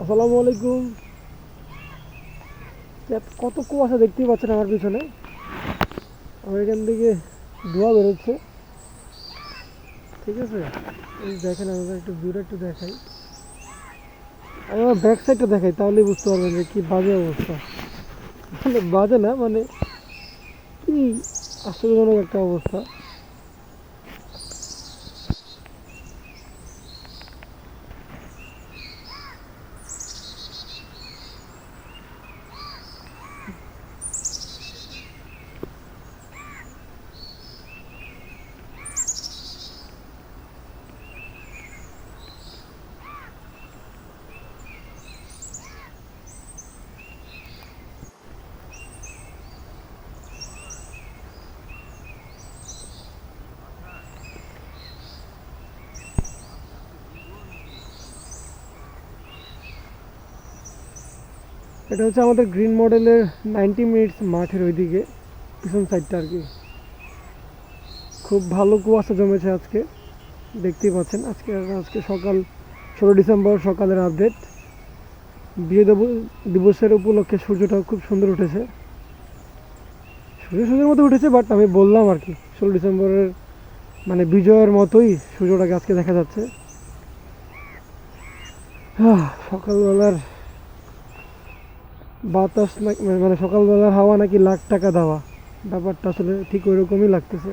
আসসালামু আলাইকুম। কত কুয়াশা দেখতেই পাচ্ছেন আমার পিছনে। আমার এখান থেকে ধোয়া বেরোচ্ছে। ঠিক আছে? দেখেন আমাদের একটু ভিউটা একটু দেখাই। আমি আমার ব্যাক সাইডটা দেখাই, তাহলেই বুঝতে পারবেন যে কি বাজে অবস্থা। মানে বাজে না মানে কি আশ্চর্যজনক একটা অবস্থা। এটা হচ্ছে আমাদের গ্রিন মডেলের নাইনটি মিনিটস মাঠের ওইদিকে, পিছন সাইডটা আর কি। খুব ভালো কুয়াশা জমেছে আজকে, দেখতেই পাচ্ছেন। আজকে আজকে সকাল, ষোলো ডিসেম্বর সকালের আপডেট বিয়ে দেব- দিবসের উপলক্ষে সূর্যটা খুব সুন্দর উঠেছে। সূর্য সূর্যের মতো উঠেছে বাট আমি বললাম আর কি, ষোলো ডিসেম্বরের মানে বিজয়ের মতোই সূর্যটাকে আজকে দেখা যাচ্ছে। সকালবেলার বাতাস মানে সকালবেলার হাওয়া নাকি লাখ টাকা দেওয়া। ব্যাপারটা আসলে ঠিক ওই রকমই লাগতেছে।